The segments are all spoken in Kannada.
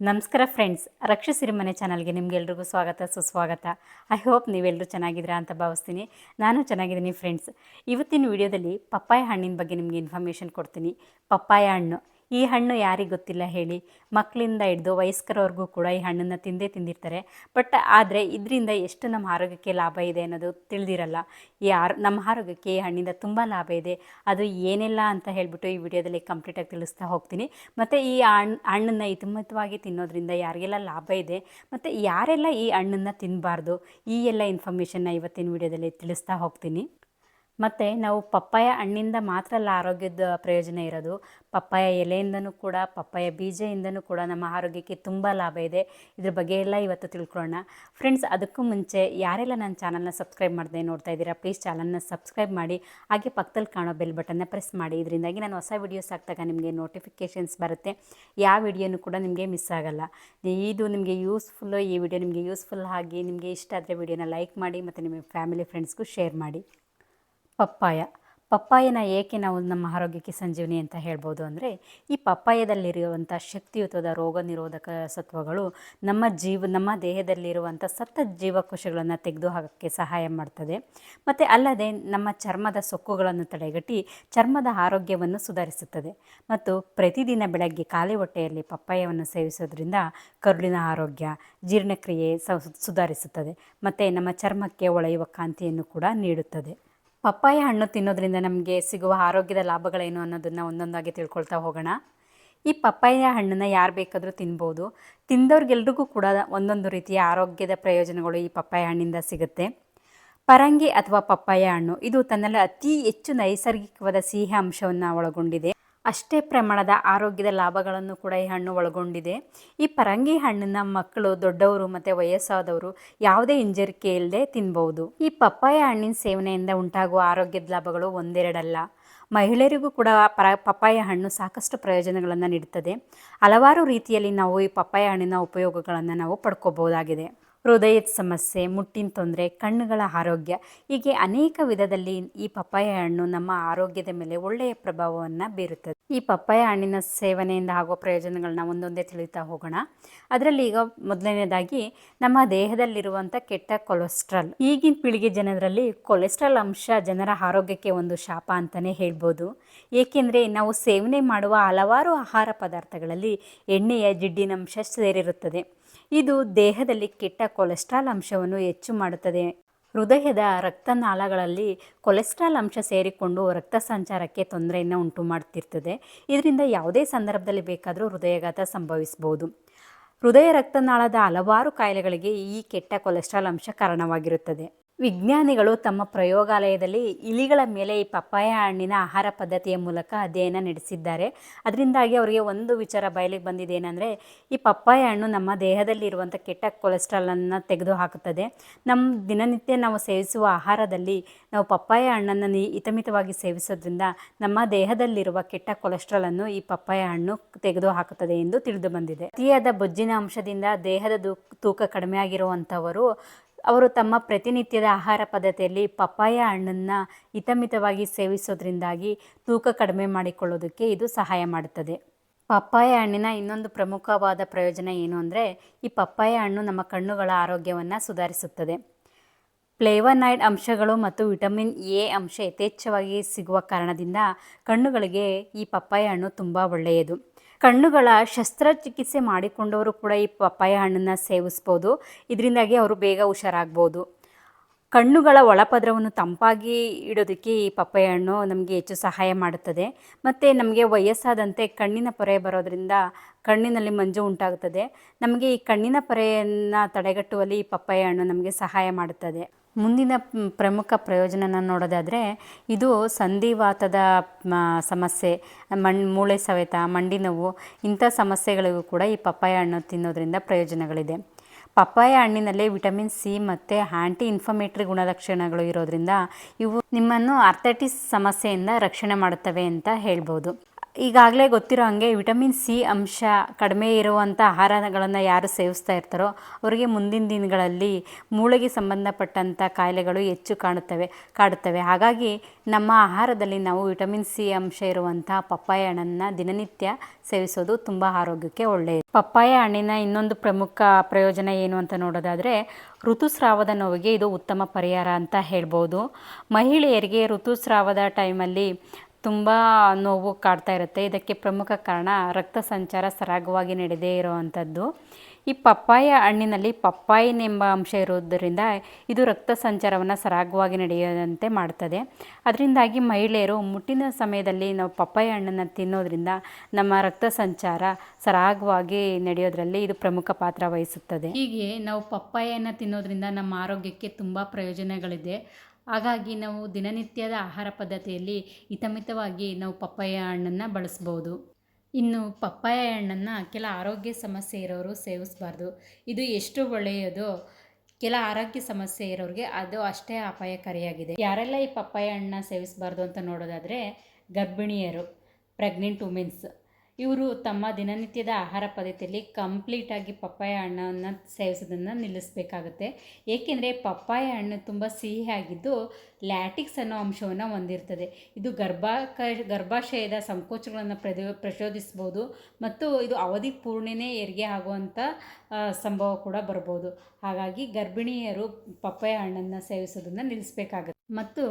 ನಮಸ್ಕಾರ ಫ್ರೆಂಡ್ಸ್, ರಕ್ಷ ಮನೆ ಚಾನಲ್ಗೆ ನಿಮಗೆಲ್ರಿಗೂ ಸ್ವಾಗತ, ಸುಸ್ವಾಗತ. ಐ ಹೋಪ್ ನೀವೆಲ್ಲರೂ ಚೆನ್ನಾಗಿದ್ದೀರಾ ಅಂತ ಭಾವಿಸ್ತೀನಿ. ನಾನು ಚೆನ್ನಾಗಿದ್ದೀನಿ ಫ್ರೆಂಡ್ಸ್. ಇವತ್ತಿನ ವಿಡಿಯೋದಲ್ಲಿ ಪಪ್ಪಾಯ ಹಣ್ಣಿನ ಬಗ್ಗೆ ನಿಮಗೆ ಇನ್ಫಾರ್ಮೇಷನ್ ಕೊಡ್ತೀನಿ. ಪಪ್ಪಾಯ ಹಣ್ಣು. ಈ ಹಣ್ಣು ಯಾರಿಗೆ ಗೊತ್ತಿಲ್ಲ ಹೇಳಿ. ಮಕ್ಕಳಿಂದ ಹಿಡಿದು ವಯಸ್ಕರವರೆಗೂ ಕೂಡ ಈ ಹಣ್ಣನ್ನು ತಿಂದೇ ತಿಂದಿರ್ತಾರೆ. ಬಟ್ ಆದರೆ ಇದರಿಂದ ಎಷ್ಟು ನಮ್ಮ ಆರೋಗ್ಯಕ್ಕೆ ಲಾಭ ಇದೆ ಅನ್ನೋದು ತಿಳಿದಿರಲ್ಲ. ಈ ಆರ್ ನಮ್ಮ ಆರೋಗ್ಯಕ್ಕೆ ಈ ಹಣ್ಣಿಂದ ತುಂಬ ಲಾಭ ಇದೆ. ಅದು ಏನೆಲ್ಲ ಅಂತ ಹೇಳಿಬಿಟ್ಟು ಈ ವಿಡಿಯೋದಲ್ಲಿ ಕಂಪ್ಲೀಟಾಗಿ ತಿಳಿಸ್ತಾ ಹೋಗ್ತೀನಿ. ಮತ್ತು ಈ ಹಣ್ಣು ಹಣ್ಣನ್ನು ಹಿತಮಿತವಾಗಿ ತಿನ್ನೋದ್ರಿಂದ ಯಾರಿಗೆಲ್ಲ ಲಾಭ ಇದೆ, ಮತ್ತು ಯಾರೆಲ್ಲ ಈ ಹಣ್ಣನ್ನು ತಿನ್ನಬಾರ್ದು ಈ ಎಲ್ಲ ಇನ್ಫಾರ್ಮೇಷನ್ನ ಇವತ್ತಿನ ವಿಡಿಯೋದಲ್ಲಿ ತಿಳಿಸ್ತಾ ಹೋಗ್ತೀನಿ. ಮತ್ತು ನಾವು ಪಪ್ಪಾಯ ಹಣ್ಣಿಂದ ಮಾತ್ರ ಅಲ್ಲ ಆರೋಗ್ಯದ ಪ್ರಯೋಜನ ಇರೋದು. ಪಪ್ಪಾಯ ಎಲೆಯಿಂದನೂ ಕೂಡ, ಪಪ್ಪಾಯ ಬೀಜದಿಂದನೂ ಕೂಡ ನಮ್ಮ ಆರೋಗ್ಯಕ್ಕೆ ತುಂಬ ಲಾಭ ಇದೆ. ಇದ್ರ ಬಗ್ಗೆ ಎಲ್ಲ ಇವತ್ತು ತಿಳ್ಕೊಳ್ಳೋಣ. ಫ್ರೆಂಡ್ಸ್ ಅದಕ್ಕೂ ಮುಂಚೆ ಯಾರೆಲ್ಲ ನನ್ನ ಚಾನಲ್ನ ಸಬ್ಸ್ಕ್ರೈಬ್ ಮಾಡದೆ ನೋಡ್ತಾ ಇದ್ದೀರಾ ಪ್ಲೀಸ್ ಚಾನಲ್ನ ಸಬ್ಸ್ಕ್ರೈಬ್ ಮಾಡಿ, ಹಾಗೆ ಪಕ್ಕದಲ್ಲಿ ಕಾಣೋ ಬೆಲ್ ಬಟನ್ನ ಪ್ರೆಸ್ ಮಾಡಿ. ಇದರಿಂದಾಗಿ ನಾನು ಹೊಸ ವೀಡಿಯೋಸ್ ಹಾಕಿದಾಗ ನಿಮಗೆ ನೋಟಿಫಿಕೇಷನ್ಸ್ ಬರುತ್ತೆ. ಯಾವ ವಿಡಿಯೋನೂ ಕೂಡ ನಿಮಗೆ ಮಿಸ್ ಆಗಲ್ಲ. ಇದು ನಿಮಗೆ ಯೂಸ್ಫುಲ್ಲು ಈ ವಿಡಿಯೋ ನಿಮಗೆ ಯೂಸ್ಫುಲ್ ಆಗಿ, ನಿಮಗೆ ಇಷ್ಟ ಆದರೆ ವಿಡಿಯೋನ ಲೈಕ್ ಮಾಡಿ ಮತ್ತು ನಿಮ್ಮ ಫ್ಯಾಮಿಲಿ ಫ್ರೆಂಡ್ಸ್ಗೂ ಶೇರ್ ಮಾಡಿ. ಪಪ್ಪಾಯ. ಪಪ್ಪಾಯನ ಏಕೆ ನಾವು ನಮ್ಮ ಆರೋಗ್ಯಕ್ಕೆ ಸಂಜೀವನಿ ಅಂತ ಹೇಳ್ಬೋದು ಅಂದರೆ, ಈ ಪಪ್ಪಾಯದಲ್ಲಿರುವಂಥ ಶಕ್ತಿಯುತವಾದ ರೋಗ ನಿರೋಧಕ ಸತ್ವಗಳು ನಮ್ಮ ಜೀವ, ನಮ್ಮ ದೇಹದಲ್ಲಿರುವಂಥ ಸತ್ತ ಜೀವಕೋಶಗಳನ್ನು ತೆಗೆದು ಹಾಕೋಕ್ಕೆ ಸಹಾಯ ಮಾಡ್ತದೆ. ಮತ್ತು ಅಲ್ಲದೆ ನಮ್ಮ ಚರ್ಮದ ಸೊಕ್ಕುಗಳನ್ನು ತಡೆಗಟ್ಟಿ ಚರ್ಮದ ಆರೋಗ್ಯವನ್ನು ಸುಧಾರಿಸುತ್ತದೆ. ಮತ್ತು ಪ್ರತಿದಿನ ಬೆಳಗ್ಗೆ ಖಾಲಿ ಹೊಟ್ಟೆಯಲ್ಲಿ ಪಪ್ಪಾಯವನ್ನು ಸೇವಿಸೋದ್ರಿಂದ ಕರುಳಿನ ಆರೋಗ್ಯ, ಜೀರ್ಣಕ್ರಿಯೆ ಸುಧಾರಿಸುತ್ತದೆ. ಮತ್ತು ನಮ್ಮ ಚರ್ಮಕ್ಕೆ ಒಳೆಯುವ ಕಾಂತಿಯನ್ನು ಕೂಡ ನೀಡುತ್ತದೆ. ಪಪ್ಪಾಯ ಹಣ್ಣು ತಿನ್ನೋದ್ರಿಂದ ನಮಗೆ ಸಿಗುವ ಆರೋಗ್ಯದ ಲಾಭಗಳೇನು ಅನ್ನೋದನ್ನು ಒಂದೊಂದಾಗಿ ತಿಳ್ಕೊಳ್ತಾ ಹೋಗೋಣ. ಈ ಪಪ್ಪಾಯ ಹಣ್ಣನ್ನು ಯಾರು ಬೇಕಾದರೂ ತಿನ್ಬೋದು. ತಿಂದವ್ರಿಗೆಲ್ರಿಗೂ ಕೂಡ ಒಂದೊಂದು ರೀತಿಯ ಆರೋಗ್ಯದ ಪ್ರಯೋಜನಗಳು ಈ ಪಪ್ಪಾಯ ಹಣ್ಣಿಂದ ಸಿಗುತ್ತೆ. ಪರಂಗಿ ಅಥವಾ ಪಪ್ಪಾಯ ಹಣ್ಣು, ಇದು ತನ್ನಲ್ಲಿ ಅತಿ ಹೆಚ್ಚು ನೈಸರ್ಗಿಕವಾದ ಸಿಹಿ ಅಂಶವನ್ನು ಒಳಗೊಂಡಿದೆ. ಅಷ್ಟೇ ಪ್ರಮಾಣದ ಆರೋಗ್ಯದ ಲಾಭಗಳನ್ನು ಕೂಡ ಈ ಹಣ್ಣು ಒಳಗೊಂಡಿದೆ. ಈ ಪರಂಗಿ ಹಣ್ಣನ್ನು ಮಕ್ಕಳು, ದೊಡ್ಡವರು ಮತ್ತು ವಯಸ್ಸಾದವರು ಯಾವುದೇ ಹಿಂಜರಿಕೆ ಇಲ್ಲದೆ ತಿನ್ಬೋದು ಈ ಪಪ್ಪಾಯ ಹಣ್ಣಿನ ಸೇವನೆಯಿಂದ ಉಂಟಾಗುವ ಆರೋಗ್ಯದ ಲಾಭಗಳು ಒಂದೆರಡಲ್ಲ. ಮಹಿಳೆಯರಿಗೂ ಕೂಡ ಪರ, ಪಪ್ಪಾಯ ಹಣ್ಣು ಸಾಕಷ್ಟು ಪ್ರಯೋಜನಗಳನ್ನು ನೀಡುತ್ತದೆ. ಹಲವಾರು ರೀತಿಯಲ್ಲಿ ನಾವು ಈ ಪಪ್ಪಾಯ ಹಣ್ಣಿನ ಉಪಯೋಗಗಳನ್ನು ನಾವು ಪಡ್ಕೋಬಹುದಾಗಿದೆ. ಹೃದಯದ ಸಮಸ್ಯೆ, ಮುಟ್ಟಿನ ತೊಂದರೆ, ಕಣ್ಣುಗಳ ಆರೋಗ್ಯ, ಹೀಗೆ ಅನೇಕ ವಿಧದಲ್ಲಿ ಈ ಪಪ್ಪಾಯ ಹಣ್ಣು ನಮ್ಮ ಆರೋಗ್ಯದ ಮೇಲೆ ಒಳ್ಳೆಯ ಪ್ರಭಾವವನ್ನು ಬೀರುತ್ತದೆ. ಈ ಪಪ್ಪಾಯ ಹಣ್ಣಿನ ಸೇವನೆಯಿಂದ ಆಗುವ ಪ್ರಯೋಜನಗಳನ್ನ ಒಂದೊಂದೇ ತಿಳಿತಾ ಹೋಗೋಣ. ಅದರಲ್ಲಿ ಈಗ ಮೊದಲನೇದಾಗಿ ನಮ್ಮ ದೇಹದಲ್ಲಿರುವಂಥ ಕೆಟ್ಟ ಕೊಲೆಸ್ಟ್ರಾಲ್. ಈಗಿನ ಪೀಳಿಗೆ ಜನರಲ್ಲಿ ಕೊಲೆಸ್ಟ್ರಾಲ್ ಅಂಶ ಜನರ ಆರೋಗ್ಯಕ್ಕೆ ಒಂದು ಶಾಪ ಅಂತಲೇ ಹೇಳ್ಬೋದು. ಏಕೆಂದರೆ ನಾವು ಸೇವನೆ ಮಾಡುವ ಹಲವಾರು ಆಹಾರ ಪದಾರ್ಥಗಳಲ್ಲಿ ಎಣ್ಣೆಯ ಜಿಡ್ಡಿನಂಶ ಸೇರಿರುತ್ತದೆ. ಇದು ದೇಹದಲ್ಲಿ ಕೆಟ್ಟ ಕೊಲೆಸ್ಟ್ರಾಲ್ ಅಂಶವನ್ನು ಹೆಚ್ಚು ಮಾಡುತ್ತದೆ. ಹೃದಯದ ರಕ್ತನಾಳಗಳಲ್ಲಿ ಕೊಲೆಸ್ಟ್ರಾಲ್ ಅಂಶ ಸೇರಿಕೊಂಡು ರಕ್ತ ಸಂಚಾರಕ್ಕೆ ತೊಂದರೆಯನ್ನು ಉಂಟು ಮಾಡ್ತಿರ್ತದೆ ಇದರಿಂದ ಯಾವುದೇ ಸಂದರ್ಭದಲ್ಲಿ ಬೇಕಾದರೂ ಹೃದಯಘಾತ ಸಂಭವಿಸಬಹುದು ಹೃದಯ ರಕ್ತನಾಳದ ಹಲವಾರು ಕಾಯಿಲೆಗಳಿಗೆ ಈ ಕೆಟ್ಟ ಕೊಲೆಸ್ಟ್ರಾಲ್ ಅಂಶ ಕಾರಣವಾಗಿರುತ್ತದೆ. ವಿಜ್ಞಾನಿಗಳು ತಮ್ಮ ಪ್ರಯೋಗಾಲಯದಲ್ಲಿ ಇಲಿಗಳ ಮೇಲೆ ಈ ಪಪ್ಪಾಯ ಹಣ್ಣಿನ ಆಹಾರ ಪದ್ಧತಿಯ ಮೂಲಕ ಅಧ್ಯಯನ ನಡೆಸಿದ್ದಾರೆ. ಅದರಿಂದಾಗಿ ಅವರಿಗೆ ಒಂದು ವಿಚಾರ ಬಯಲಿಗೆ ಬಂದಿದೆ ಏನಂದರೆ, ಈ ಪಪ್ಪಾಯ ಹಣ್ಣು ನಮ್ಮ ದೇಹದಲ್ಲಿರುವಂಥ ಕೆಟ್ಟ ಕೊಲೆಸ್ಟ್ರಾಲನ್ನು ತೆಗೆದು ಹಾಕುತ್ತದೆ ನಮ್ಮ ದಿನನಿತ್ಯ ನಾವು ಸೇವಿಸುವ ಆಹಾರದಲ್ಲಿ ನಾವು ಪಪ್ಪಾಯ ಹಣ್ಣನ್ನು ಹಿತಮಿತವಾಗಿ ಸೇವಿಸೋದ್ರಿಂದ ನಮ್ಮ ದೇಹದಲ್ಲಿರುವ ಕೆಟ್ಟ ಕೊಲೆಸ್ಟ್ರಾಲನ್ನು ಈ ಪಪ್ಪಾಯ ಹಣ್ಣು ತೆಗೆದು ಹಾಕುತ್ತದೆ ಎಂದು ತಿಳಿದು ಬಂದಿದೆ. ಅತಿಯಾದ ಬೊಜ್ಜಿನ ಅಂಶದಿಂದ ದೇಹದ ತೂಕ ಕಡಿಮೆ ಆಗಿರುವಂಥವರು ಅವರು ತಮ್ಮ ಪ್ರತಿನಿತ್ಯದ ಆಹಾರ ಪದ್ಧತಿಯಲ್ಲಿ ಪಪ್ಪಾಯ ಹಣ್ಣನ್ನು ಹಿತಮಿತವಾಗಿ ಸೇವಿಸೋದ್ರಿಂದಾಗಿ ತೂಕ ಕಡಿಮೆ ಮಾಡಿಕೊಳ್ಳೋದಕ್ಕೆ ಇದು ಸಹಾಯ ಮಾಡುತ್ತದೆ. ಪಪ್ಪಾಯ ಹಣ್ಣಿನ ಇನ್ನೊಂದು ಪ್ರಮುಖವಾದ ಪ್ರಯೋಜನ ಏನು ಅಂದರೆ ಈ ಪಪ್ಪಾಯ ಹಣ್ಣು ನಮ್ಮ ಕಣ್ಣುಗಳ ಆರೋಗ್ಯವನ್ನು ಸುಧಾರಿಸುತ್ತದೆ. ಪ್ಲೇವನಾಯ್ಡ್ ಅಂಶಗಳು ಮತ್ತು ವಿಟಮಿನ್ ಎ ಅಂಶ ಯಥೇಚ್ಛವಾಗಿ ಸಿಗುವ ಕಾರಣದಿಂದ ಕಣ್ಣುಗಳಿಗೆ ಈ ಪಪ್ಪಾಯ ಹಣ್ಣು ತುಂಬ ಒಳ್ಳೆಯದು. ಕಣ್ಣುಗಳ ಶಸ್ತ್ರಚಿಕಿತ್ಸೆ ಮಾಡಿಕೊಂಡವರು ಕೂಡ ಈ ಪಪ್ಪಾಯ ಹಣ್ಣನ್ನು ಸೇವಿಸ್ಬೋದು. ಇದರಿಂದಾಗಿ ಅವರು ಬೇಗ ಹುಷಾರಾಗ್ಬೋದು. ಕಣ್ಣುಗಳ ಒಳಪದ್ರವನ್ನು ತಂಪಾಗಿ ಇಡೋದಕ್ಕೆ ಈ ಪಪ್ಪಾಯ ಹಣ್ಣು ನಮಗೆ ಹೆಚ್ಚು ಸಹಾಯ ಮಾಡುತ್ತದೆ. ಮತ್ತು ನಮಗೆ ವಯಸ್ಸಾದಂತೆ ಕಣ್ಣಿನ ಪೊರೆ ಬರೋದರಿಂದ ಕಣ್ಣಿನಲ್ಲಿ ಮಂಜು ಉಂಟಾಗುತ್ತದೆ ನಮಗೆ ಈ ಕಣ್ಣಿನ ಪೊರೆಯನ್ನು ತಡೆಗಟ್ಟುವಲ್ಲಿ ಈ ಪಪ್ಪಾಯ ಹಣ್ಣು ನಮಗೆ ಸಹಾಯ ಮಾಡುತ್ತದೆ. ಮುಂದಿನ ಪ್ರಮುಖ ಪ್ರಯೋಜನನ ನೋಡೋದಾದರೆ ಇದು ಸಂಧಿವಾತದ ಸಮಸ್ಯೆ, ಮಣ್, ಮೂಳೆ ಸವೆತ, ಮಂಡಿ ನೋವು, ಇಂಥ ಸಮಸ್ಯೆಗಳಿಗೂ ಕೂಡ ಈ ಪಪ್ಪಾಯ ಹಣ್ಣು ತಿನ್ನೋದ್ರಿಂದ ಪ್ರಯೋಜನಗಳಿದೆ. ಪಪ್ಪಾಯ ಹಣ್ಣಿನಲ್ಲಿ ವಿಟಮಿನ್ ಸಿ ಮತ್ತು ಆ್ಯಂಟಿ ಇನ್ಫಮೇಟ್ರಿ ಗುಣಲಕ್ಷಣಗಳು ಇರೋದ್ರಿಂದ ಇವು ನಿಮ್ಮನ್ನು ಅರ್ಥೈಟಿಸ್ ಸಮಸ್ಯೆಯಿಂದ ರಕ್ಷಣೆ ಮಾಡುತ್ತವೆ ಅಂತ ಹೇಳ್ಬೋದು. ಈಗಾಗಲೇ ಗೊತ್ತಿರೋ ಹಾಗೆ ವಿಟಮಿನ್ ಸಿ ಅಂಶ ಕಡಿಮೆ ಇರುವಂಥ ಆಹಾರಗಳನ್ನು ಯಾರು ಸೇವಿಸ್ತಾ ಇರ್ತಾರೋ ಅವರಿಗೆ ಮುಂದಿನ ದಿನಗಳಲ್ಲಿ ಮೂಳೆಗೆ ಸಂಬಂಧಪಟ್ಟಂಥ ಕಾಯಿಲೆಗಳು ಹೆಚ್ಚು ಕಾಣುತ್ತವೆ, ಕಾಡುತ್ತವೆ. ಹಾಗಾಗಿ ನಮ್ಮ ಆಹಾರದಲ್ಲಿ ನಾವು ವಿಟಮಿನ್ ಸಿ ಅಂಶ ಇರುವಂಥ ಪಪ್ಪಾಯ ಹಣ್ಣನ್ನು ದಿನನಿತ್ಯ ಸೇವಿಸೋದು ತುಂಬ ಆರೋಗ್ಯಕ್ಕೆ ಒಳ್ಳೆಯದು. ಪಪ್ಪಾಯ ಹಣ್ಣಿನ ಇನ್ನೊಂದು ಪ್ರಮುಖ ಪ್ರಯೋಜನ ಏನು ಅಂತ ನೋಡೋದಾದರೆ ಋತುಸ್ರಾವದ ನೋವಿಗೆ ಇದು ಉತ್ತಮ ಪರಿಹಾರ ಅಂತ ಹೇಳ್ಬೋದು. ಮಹಿಳೆಯರಿಗೆ ಋತುಸ್ರಾವದ ಟೈಮಲ್ಲಿ ತುಂಬ ನೋವು ಕಾಡ್ತಾ ಇರುತ್ತೆ. ಇದಕ್ಕೆ ಪ್ರಮುಖ ಕಾರಣ ರಕ್ತ ಸಂಚಾರ ಸರಾಗವಾಗಿ ನಡೆದೇ ಇರುವಂಥದ್ದು. ಈ ಪಪ್ಪಾಯ ಹಣ್ಣಿನಲ್ಲಿ ಪಪ್ಪಾಯಿನ್ ಎಂಬ ಅಂಶ ಇರೋದರಿಂದ ಇದು ರಕ್ತ ಸಂಚಾರವನ್ನು ಸರಾಗವಾಗಿ ನಡೆಯದಂತೆ ಮಾಡ್ತದೆ. ಅದರಿಂದಾಗಿ ಮಹಿಳೆಯರು ಮುಟ್ಟಿನ ಸಮಯದಲ್ಲಿ ನಾವು ಪಪ್ಪಾಯ ಹಣ್ಣನ್ನು ತಿನ್ನೋದ್ರಿಂದ ನಮ್ಮ ರಕ್ತ ಸಂಚಾರ ಸರಾಗವಾಗಿ ನಡೆಯೋದ್ರಲ್ಲಿ ಇದು ಪ್ರಮುಖ ಪಾತ್ರ ವಹಿಸುತ್ತದೆ. ಹೀಗೆ ನಾವು ಪಪ್ಪಾಯನ್ನು ತಿನ್ನೋದ್ರಿಂದ ನಮ್ಮ ಆರೋಗ್ಯಕ್ಕೆ ತುಂಬ ಪ್ರಯೋಜನಗಳಿದೆ. ಹಾಗಾಗಿ ನಾವು ದಿನನಿತ್ಯದ ಆಹಾರ ಪದ್ಧತಿಯಲ್ಲಿ ಹಿತಮಿತವಾಗಿ ನಾವು ಪಪ್ಪಾಯ ಹಣ್ಣನ್ನು ಬಳಸ್ಬೋದು. ಇನ್ನು ಪಪ್ಪಾಯ ಹಣ್ಣನ್ನು ಕೆಲ ಆರೋಗ್ಯ ಸಮಸ್ಯೆ ಇರೋರು ಸೇವಿಸಬಾರ್ದು. ಇದು ಎಷ್ಟು ಒಳ್ಳೆಯದೋ ಕೆಲ ಆರೋಗ್ಯ ಸಮಸ್ಯೆ ಇರೋರಿಗೆ ಅದು ಅಷ್ಟೇ ಅಪಾಯಕಾರಿಯಾಗಿದೆ. ಯಾರೆಲ್ಲ ಈ ಪಪ್ಪಾಯ ಹಣ್ಣನ್ನ ಸೇವಿಸಬಾರ್ದು ಅಂತ ನೋಡೋದಾದರೆ ಗರ್ಭಿಣಿಯರು ಪ್ರೆಗ್ನೆಂಟ್ ವುಮೆನ್ಸ್ ಇವರು ತಮ್ಮ ದಿನನಿತ್ಯದ ಆಹಾರ ಪದ್ಧತಿಯಲ್ಲಿ ಕಂಪ್ಲೀಟಾಗಿ ಪಪ್ಪಾಯ ಹಣ್ಣನ್ನು ಸೇವಿಸೋದನ್ನು ನಿಲ್ಲಿಸಬೇಕಾಗುತ್ತೆ. ಏಕೆಂದರೆ ಪಪ್ಪಾಯ ಹಣ್ಣು ತುಂಬ ಸಿಹಿಯಾಗಿದ್ದು ಲ್ಯಾಟಿಕ್ಸ್ ಅನ್ನೋ ಅಂಶವನ್ನು ಹೊಂದಿರ್ತದೆ. ಇದು ಗರ್ಭಕ ಗರ್ಭಾಶಯದ ಸಂಕೋಚಗಳನ್ನು ಪ್ರದೋ, ಪ್ರಚೋದಿಸ್ಬೋದು ಮತ್ತು ಇದು ಅವಧಿ ಪೂರ್ಣನೇ ಹೆರಿಗೆ ಆಗುವಂಥ ಸಂಭವ ಕೂಡ ಬರ್ಬೋದು. ಹಾಗಾಗಿ ಗರ್ಭಿಣಿಯರು ಪಪ್ಪಾಯ ಹಣ್ಣನ್ನು ಸೇವಿಸೋದನ್ನು ನಿಲ್ಲಿಸಬೇಕಾಗುತ್ತೆ. ಮತ್ತು